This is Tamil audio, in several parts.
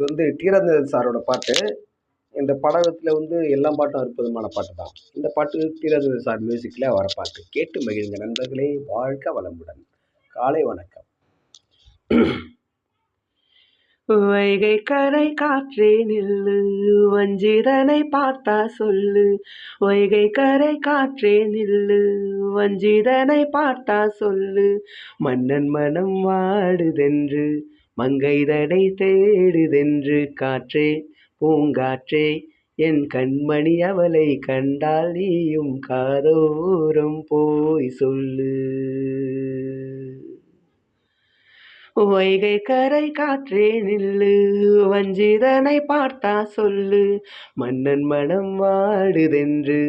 இது வந்து டீரந்தன் சாரோட பாட்டு. இந்த படத்தில் வந்து எல்லா பாட்டும் அற்புதமான பாட்டு தான். இந்த பாட்டு டீரந்தன் சார் மியூசிக்கில் வர பாட்டு. கேட்டு மகிழ்ந்த நண்பர்களே வாழ்க வளமுடன். காலை வணக்கம். வைகை கரை காற்றே நில்லு வஞ்சிதனை பார்த்தா சொல்லு. வைகை கரை காற்றே நில்லு வஞ்சிதனை பார்த்தா சொல்லு. மன்னன் மனம் வாடுதென்று மங்கை தடை தேடுதென்று காற்றே பூங்காற்றே என் கண்மணி அவளை கண்டால் நீயும் காதோரம் போய் சொல்லு. வைகை கரை காற்றே நில்லு வஞ்சிதனை பார்த்தா சொல்லு மன்னன் மனம் வாடுதென்று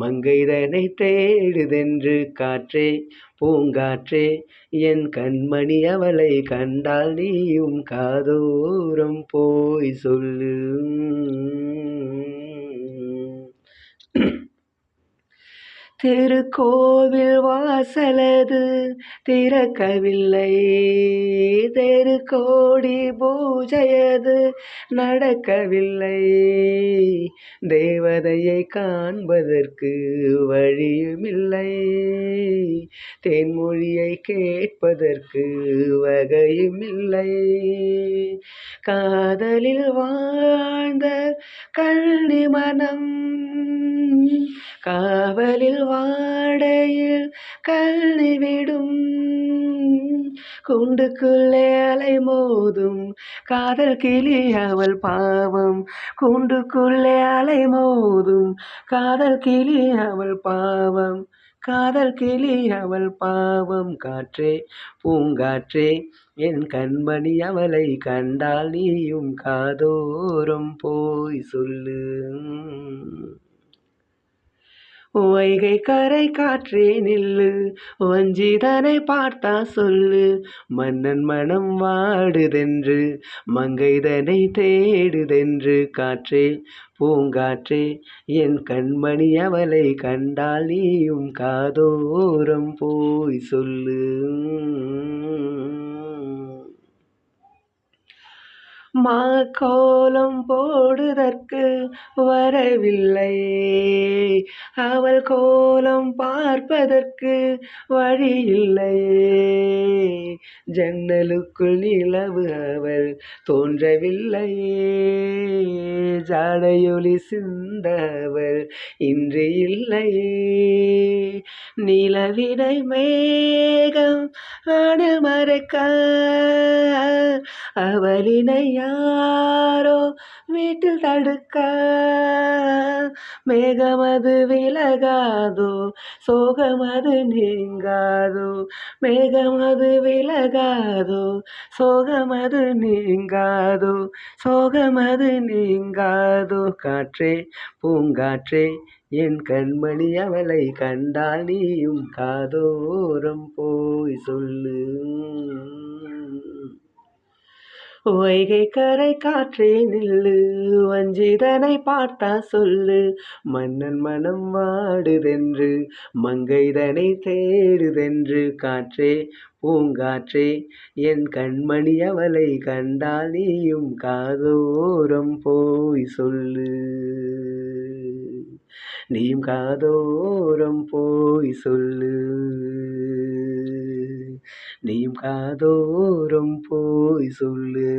மங்கைதனை தேடுதென்று காற்றே பூங்காற்றே என் கண்மணி அவளை கண்டால் நீயும் காதோரம் போய் சொல்லு. திருக்கோவில் வாசலது திறக்கவில்லை தெருக்கோடி பூஜையது நடக்கவில்லை தேவதையை காண்பதற்கு வழியுமில்லை. தென்மொழியை கேட்பதற்கு வகையுமில்லை. காதலில் வாழ்ந்த கல்வி மனம் காவலில் வாடையில் கல்வி விடும். குண்டுக்குள்ளே அலை மோதும். காதல் கிளி அவள் பாவம். குண்டுக்குள்ளே அலை மோதும். காதல் கிளி அவள் பாவம். காதல் கிளி அவள் பாவம். காற்றே பூங்காற்றே என் கண்மணி அவளை கண்டால் நீயும் காதோரம் போய் சொல்லு. வைகை கரை காற்றே நில்லு. வஞ்சிதனை பார்த்தா சொல்லு. மன்னன் மனம் வாடுதென்று மங்கைதனை தேடுதென்று காற்றே பூங்காற்றே என் கண்மணி அவளை கண்டால் நீயும் காதோரம் போய் சொல்லு. மா கோலம் போடுதற்கு வரவில்லை அவள் கோலம் பார்ப்பதற்கு வழியில்லை ஜன்னலுக்குள் நிலவு அவள் தோன்றவில்லையே. ஜாடையொலி சிந்தவள் இன்று இல்லையே. நிலவினை மேகம் ஆடு மறக்க அவளினை யாரோ வீட்டில் தடுக்க மேகமது விலகாதோ சோகமது நீங்காதோ மேகமது விலகாதோ சோகமது நீங்காதோ சோகமது நீங்காதோ. காற்றே பூங்காற்றே என் கண்மணி அவளை கண்டால் நீயும் காதோரம் போய் சொல்லு வைகை கரை காற்றே நில்லு வஞ்சிதனை பார்த்தா சொல்லு மன்னன் மனம் வாடுதென்று மங்கைதனை தேடுதென்று காற்றே பூங்காற்றே என் கண்மணி அவளை கண்டால் நீயும் காதோரம் போய் சொல்லு. நீயும் காதோரம் போய் சொல்லு. நீயும் காதோரம் போய் சொல்லு.